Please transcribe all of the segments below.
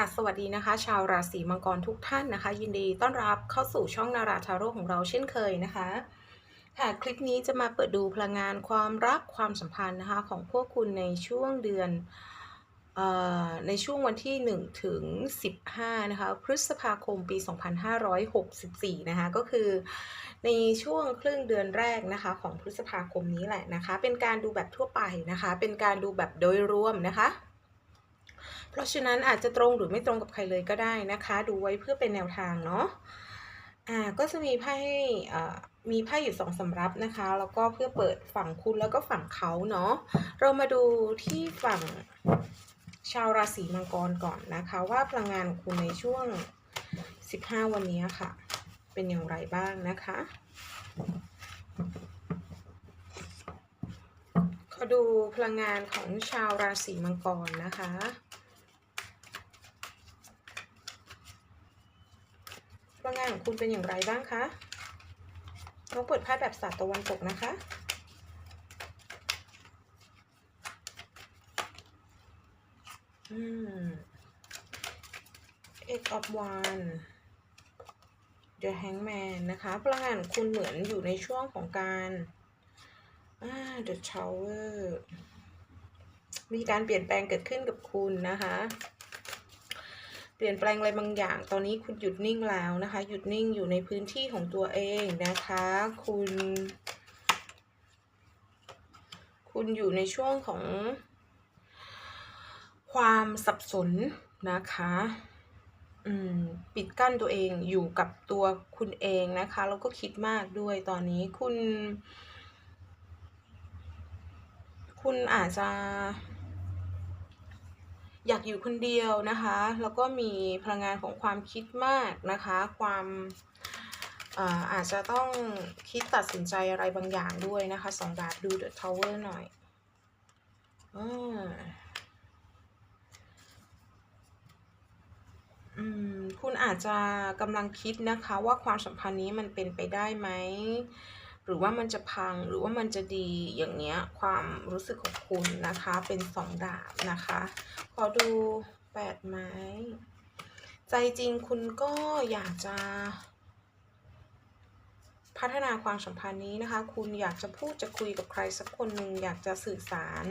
ค่ะสวัสดีนะคะ ชาวราศีมังกรทุกท่านนะคะ ยินดีต้อนรับเข้าสู่ช่องนาราทาโร่ของเราเช่นเคยนะคะค่ะคลิปนี้จะมาเปิดดูพลังงานความรักความสัมพันธ์นะคะของพวกคุณในช่วงเดือนออในช่วงวันที่ 1 ถึง 15 นะคะ พฤษภาคมปี 2564 นะคะ ก็คือในช่วงครึ่งเดือนแรกนะคะ ของพฤษภาคมนี้แหละนะคะ เป็นการดูแบบทั่วไปนะคะ เป็นการดูแบบโดยรวมนะคะ เพราะฉะนั้นอาจจะตรงหรือไม่ตรงกับใครเลยก็ได้นะคะ ดูไว้เพื่อเป็นแนวทางเนาะอ่าก็จะมีไพ่ให้อ่ามีไพ่อยู่สองสำรับนะคะ แล้วก็เพื่อเปิดฝั่งคุณแล้วก็ฝั่งเขาเนาะเรามาดูที่ฝั่งชาวราศีมังกรก่อนนะคะ ว่าพลังงานคุณในช่วง 15 วันนี้ค่ะ เป็นอย่างไรบ้างนะคะขอดูพลังงานของชาวราศีมังกรนะคะ ลังงานของคุณเป็นอย่างไรบ้างคะลองเปิดไพ่แบบศาสตร์ตะวันตกนะคะ อืม Eight of One The Hangman นะคะ พลังงานของคุณเหมือนอยู่ในช่วงของการอ่า The Tower มีการเปลี่ยนแปลงเกิดขึ้นกับคุณนะคะ เปลี่ยนแปลงอะไรบางอย่าง ตอนนี้คุณหยุดนิ่งแล้วนะคะ หยุดนิ่งอยู่ในพื้นที่ของตัวเองนะคะ คุณ คุณอยู่ในช่วงของ ความสับสนนะคะอืมปิดกั้นตัวเองอยู่กับตัวคุณเองนะคะ แล้วก็คิดมากด้วยตอนนี้คุณ คุณอาจจะ อยากอยู่คนเดียวนะคะ แล้วก็มีพลังงานของความคิดมากนะคะ ความอาอาจจะต้องคิดตัดสินใจอะไรบางอย่างด้วยนะคะสองดาบดู The Tower หน่อยอืมคุณอาจจะกำลังคิดนะคะว่าความสัมพันธ์นี้มันเป็นไปได้ไหม รือว่ามันจะพังหรือว่ามันจะดีอย่างเงี้ยความรู้สึกของคุณนะคะเป็นสองดาบนะคะขอดูแปดไม้ใจจริงคุณก็อยากจะ พัฒนาความสัมพันธ์นี้นะคะ คุณอยากจะพูดจะคุยกับใครสักคนหนึ่งอยากจะสื่อสาร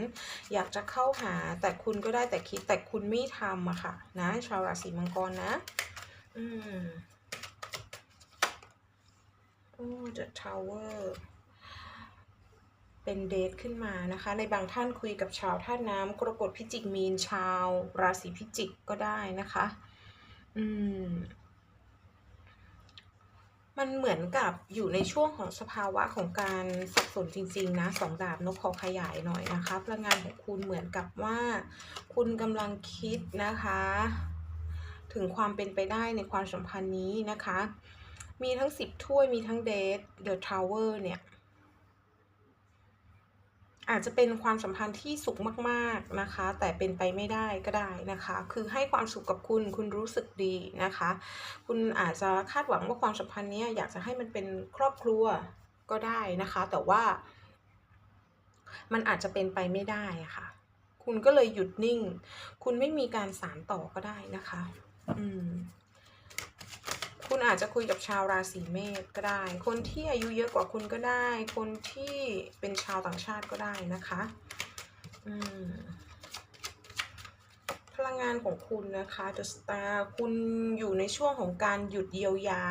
อยากจะเข้าหา แต่คุณก็ได้แต่คิดแต่คุณไม่ทำอะค่ะ นะ ชาวราศีมังกรนะ อืม โอ้ The Tower เป็นเดทขึ้นมานะคะ ในบางท่านคุยกับชาวท่าน้ำกรกฎพิจิกมีนชาว ราศีพิจิกก็ได้นะคะ อืม มันเหมือนกับอยู่ในช่วงของสภาวะของการสับสนจริง ๆ นะสองดาบนกขอขยายหน่อยนะคะพลังงานของคุณเหมือนกับว่า คุณกำลังคิดนะคะ ถึงความเป็นไปได้ในความสัมพันธ์นี้นะคะ มีทั้งสิบถ้วยมีทั้งเดท The Tower เนี่ย อาจจะเป็นความสัมพันธ์ที่สุขมากๆนะคะ แต่เป็นไปไม่ได้ก็ได้นะคะ คือให้ความสุขกับคุณคุณรู้สึกดีนะคะ คุณอาจจะคาดหวังว่าความสัมพันธ์นี้อยากจะให้มันเป็นครอบครัวก็ได้นะคะ แต่ว่ามันอาจจะเป็นไปไม่ได้ะค่ะ คุณก็เลยหยุดนิ่ง คุณไม่มีการสานต่อก็ได้นะคะ อืม คุณอาจจะคุยกับชาวราศีเมษก็ได้ คนที่อายุเยอะกว่าคุณก็ได้ คนที่เป็นชาวต่างชาติก็ได้นะคะพลังงานของคุณนะคะ The Star คุณอยู่ในช่วงของการหยุดเยียวยา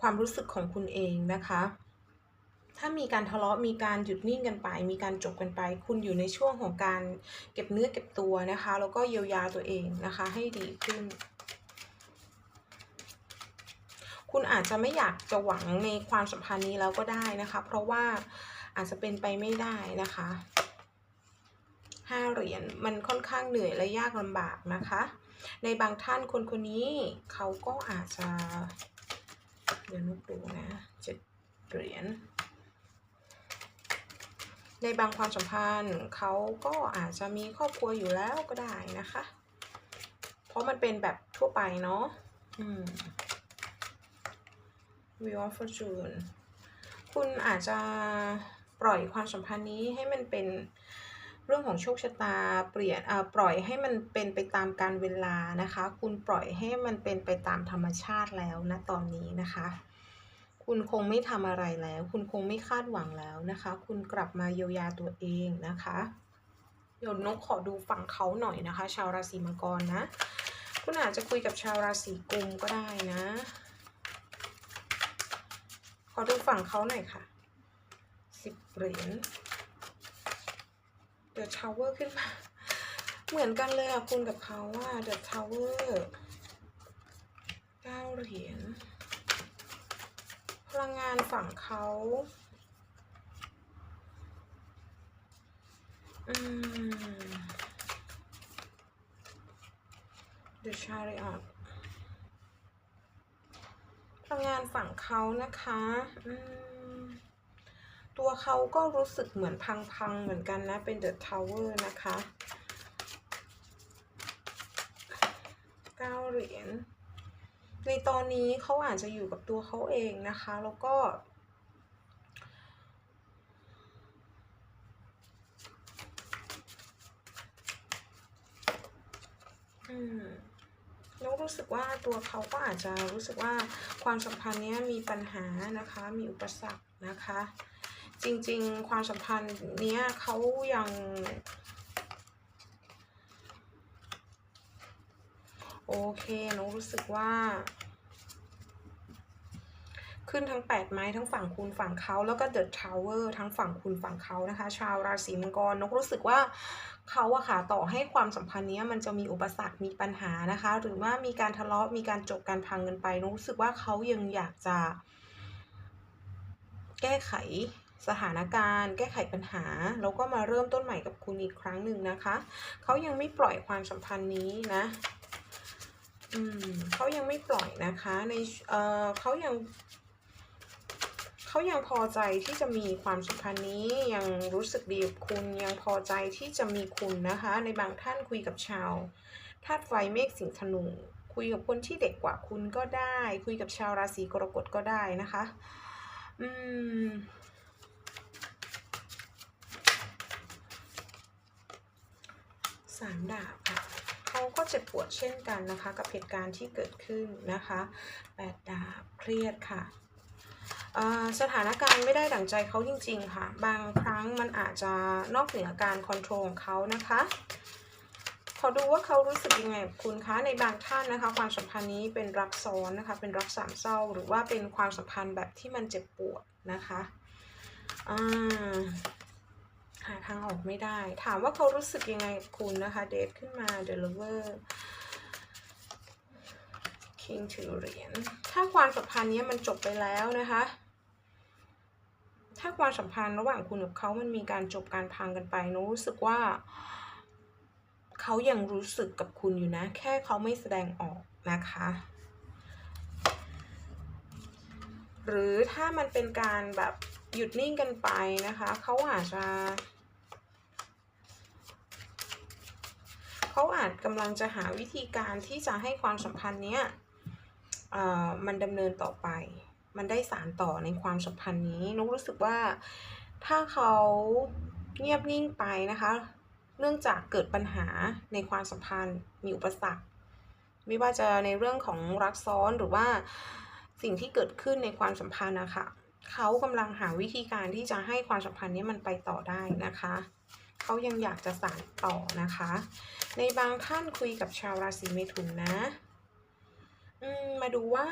ความรู้สึกของคุณเองนะคะ ถ้ามีการทะเลาะมีการหยุดนิ่งกันไป มีการจบกันไป คุณอยู่ในช่วงของการเก็บเนื้อเก็บตัวนะคะ แล้วก็เยียวยาตัวเองนะคะ ให้ดีขึ้น คุณอาจจะไม่อยากจะหวังในความสัมพันธ์นี้แล้วก็ได้นะคะ เพราะว่าอาจจะเป็นไปไม่ได้นะคะห้าเหรียญมันค่อนข้างเหนื่อยและยากลำบากนะคะ ในบางท่านคนคนนี้เขาก็อาจจะเดี๋ยวนุกดูนะเจ็ดเหรียญในบางความสัมพันธ์เขาก็อาจจะมีครอบครัวอยู่แล้วก็ได้นะคะ เพราะมันเป็นแบบทั่วไปเนาะอืม Wheel of Fortune คุณอาจจะปล่อยความสัมพันธ์นี้ให้มันเป็นเรื่องของโชคชะตาเปลี่ยนปล่อยให้มันเป็นไปตามการเวลานะคะ คุณปล่อยให้มันเป็นไปตามธรรมชาติแล้วนะตอนนี้นะคะ คุณคงไม่ทำอะไรแล้ว คุณคงไม่คาดหวังแล้วนะคะ คุณกลับมาเยียวยาตัวเองนะคะเดี๋ยวนกขอดูฝั่งเขาหน่อยนะคะ ชาวราศีมังกรนะ คุณอาจจะคุยกับชาวราศีกุมก็ได้นะ ขอดูฝั่งเขาหน่อยค่ะสิบเหรียญเดอะทาวเวอร์ขึ้นมา เหมือนกันเลยอะคุณกับเขาว่าเดอะทาวเวอร์เก้าเหรียญพลังงานฝั่งเขาอืม The Chariot พลั งานฝั่งเขานะคะตัวเขาก็รู้สึกเหมือนพังๆเหมือนกันนะ เป็น The Tower นะคะเก้าเหรียญในตอนนี้เขาอาจจะอยู่กับตัวเขาเองนะคะ แล้วก็อืม แล้วรู้สึกว่าตัวเขาก็อาจจะรู้สึกว่าความสัมพันธ์เนี้ยมีปัญหานะคะ มีอุปสรรคนะคะ จริงๆ ความสัมพันธ์เนี้ยเขายังโอเคนูรู้สึกว่า ขึ้นทั้ง 8 ไม้ทั้งฝั่งคุณฝั่งเขาแล้วก็ The Tower ทั้งฝั่งคุณฝั่งเขานะคะ ชาวราศีมังกรนกรู้สึกว่า เขาอะค่ะต่อให้ความสัมพันธ์นี้มันจะมีอุปสรรคมีปัญหานะคะ หรือว่ามีการทะเลาะมีการจบการพังกันไป รู้สึกว่าเขายังอยากจะแก้ไขสถานการณ์ แก้ไขปัญหา แล้วก็มาเริ่มต้นใหม่กับคุณอีกครั้งหนึ่งนะคะ เขายังไม่ปล่อยความสัมพันธ์นี้นะอืมเขายังไม่ปล่อยนะคะในเออเขายัง เขายังพอใจที่จะมีความสัมพันธ์นี้ยังรู้สึกดีกับคุณยังพอใจที่จะมีคุณนะคะ ในบางท่านคุยกับชาวธาตุไฟเมฆสิงห์ธนู คุยกับคนที่เด็กกว่าคุณก็ได้ คุยกับชาวราศีกรกฎก็ได้นะคะอืมสามดาบค่ะเขาก็เจ็บปวดเช่นกันนะคะ กับเหตุการณ์ที่เกิดขึ้นนะคะแปดดาบเครียดค่ะ สถานการณ์ไม่ได้ดั่งใจเขาจริง ๆ ค่ะ บางครั้งมันอาจจะนอกเหนือการคอนโทรลของเขานะคะ ขอดูว่าเขารู้สึกยังไงกับคุณคะ ในบางท่านนะคะ ความสัมพันธ์นี้เป็นรักซ้อนนะคะ เป็นรักสามเศร้า หรือว่าเป็นความสัมพันธ์แบบที่มันเจ็บปวดนะคะหาทางออกไม่ได้ ถามว่าเขารู้สึกยังไงกับคุณนะคะ เดทขึ้นมา The Lover King ถือเหรียญ ถ้าความสัมพันธ์นี้มันจบไปแล้วนะคะ ถ้าความสัมพันธ์ระหว่างคุณกับเขามันมีการจบการพังกันไปหนูรู้สึกว่า เขายังรู้สึกกับคุณอยู่นะ แค่เขาไม่แสดงออกนะคะ หรือถ้ามันเป็นการแบบหยุดนิ่งกันไปนะคะ เขาอาจจะเขาอาจกำลังจะหาวิธีการที่จะให้ความสัมพันธ์เนี้ยเอ่อมันดำเนินต่อไป มันได้สารต่อในความสัมพันธ์นี้นุกรู้สึกว่าถ้าเขาเงียบนิ่งไปนะคะ เนื่องจากเกิดปัญหาในความสัมพันธ์มีอุปสรรค ไม่ว่าจะในเรื่องของรักซ้อนหรือว่าสิ่งที่เกิดขึ้นในความสัมพันธ์นะคะเขากำลังหาวิธีการที่จะให้ความสัมพันธ์นี้มันไปต่อได้นะคะ เขายังอยากจะสานต่อนะคะ ในบางท่านคุยกับชาวราศีเมถุนนะ อืมมาดูว่า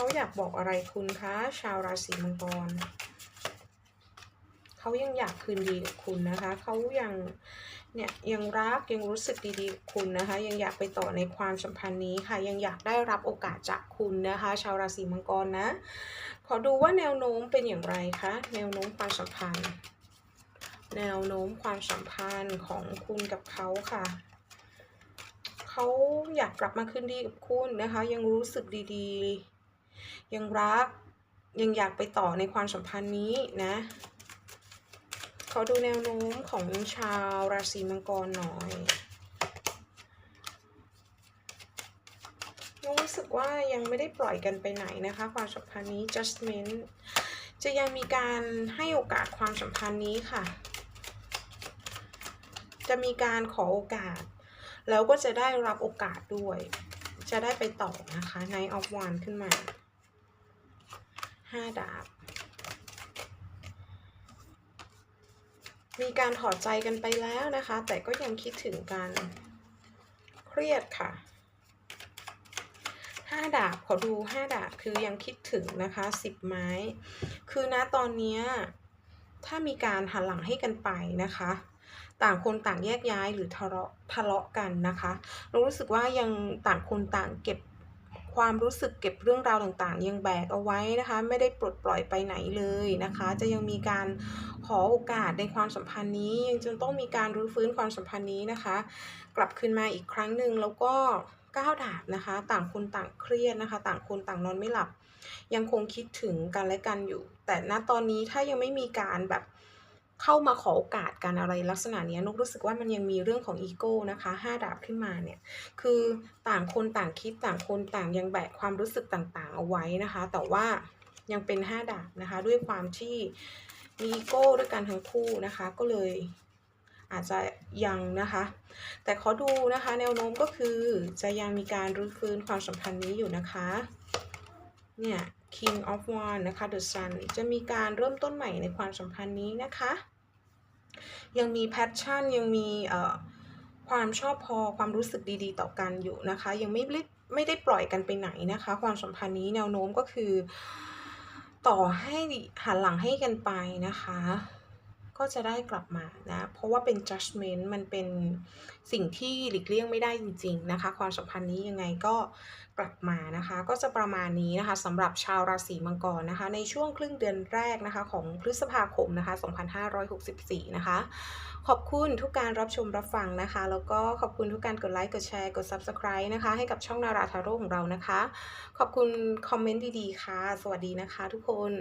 เขาอยากบอกอะไรคุณคะชาวราศีมังกรเขายังอยากคืนดีกับคุณนะคะเขายังเนี่ยยังรักยังรู้สึกดีๆกับคุณนะคะ ยังอยากไปต่อในความสัมพันธ์นี้ค่ะ ยังอยากได้รับโอกาสจากคุณนะคะ ชาวราศีมังกรนะ ขอดูว่าแนวโน้มเป็นอย่างไรคะแนวโน้มความสัมพันธ์ แนวโน้มความสัมพันธ์ของคุณกับเขาค่ะเขาอยากกลับมาคืนดีกับคุณนะคะ ยังรู้สึกดีๆ ยังรักยังอยากไปต่อในความสัมพันธ์นี้นะขอดูแนวโน้มของชาวราศีมังกรหน่อยรู้สึกว่ายังไม่ได้ปล่อยกันไปไหนนะคะ ความสัมพันธ์นี้ judgment จะยังมีการให้โอกาสความสัมพันธ์นี้ค่ะ จะมีการขอโอกาส แล้วก็จะได้รับโอกาสด้วย จะได้ไปต่อนะคะ Knight of Wands ขึ้นมา ห้าดาบ มีการถอดใจกันไปแล้วนะคะ แต่ก็ยังคิดถึงกันเครียดค่ะห้าดาบขอดูห้าดาบคือยังคิดถึงนะคะสิบไม้ คือนะตอนนี้ถ้ามีการหันหลังให้กันไปนะคะ ต่างคนต่างแยกย้ายหรือทะเลาะทะเลาะกันนะคะ เรารู้สึกว่ายังต่างคนต่างเก็บ ความรู้สึกเก็บเรื่องราวต่างๆ ยังแบกเอาไว้นะคะ ไม่ได้ปลดปล่อยไปไหนเลยนะคะ จะยังมีการขอโอกาสในความสัมพันธ์นี้ ยังจนต้องมีการรื้อฟื้นความสัมพันธ์นี้นะคะ กลับคืนมาอีกครั้งหนึ่งแล้วก็ก้าวดาบนะคะ ต่างคนต่างเครียดนะคะ ต่างคนต่างนอนไม่หลับ ยังคงคิดถึงกันและกันอยู่ แต่ณตอนนี้ถ้ายังไม่มีการแบบ เข้ามาขอโอกาสกันอะไรลักษณะนี้นกรู้สึกว่ามันยังมีเรื่องของอีโก้นะคะห้าดาบขึ้นมาเนี่ยคือต่างคนต่างคิดต่างคนต่างยังแบกความรู้สึกต่างๆ เอาไว้นะคะ แต่ว่ายังเป็นห้าดาบนะคะ ด้วยความที่มีอีโก้ด้วยกันทั้งคู่นะคะ ก็เลยอาจจะยังนะคะ แต่ขอดูนะคะแนวโน้มก็คือจะยังมีการรื้อฟื้นความสัมพันธ์นี้อยู่นะคะ เนี่ย King of Wands นะคะ The Sun จะมีการเริ่มต้นใหม่ในความสัมพันธ์นี้นะคะ ยังมี passion ยังมีความชอบพอความรู้สึกดีๆ ต่อกันอยู่นะคะ ยังไม่ไม่ได้ปล่อยกันไปไหนนะคะ ความสัมพันธ์นี้แนวโน้มก็คือ ต่อให้หันหลังให้กันไปนะคะ ก็จะได้กลับมานะ เพราะว่าเป็น judgment มันเป็นสิ่งที่หลีกเลี่ยงไม่ได้จริง ๆ นะคะ ความสัมพันธ์นี้ยังไงก็กลับมานะคะ ก็จะประมาณนี้นะคะสำหรับชาวราศีมังกรนะคะ ในช่วงครึ่งเดือนแรกนะคะของพฤษภาคมนะคะ 2564 นะคะ ขอบคุณทุกการรับชมรับฟังนะคะ แล้วก็ขอบคุณทุกการกดไลค์ กดแชร์ กด Subscribe นะคะ ให้กับช่องนาราทาโร่ของเรานะคะ ขอบคุณคอมเมนต์ดีๆค่ะ สวัสดีนะคะทุกคน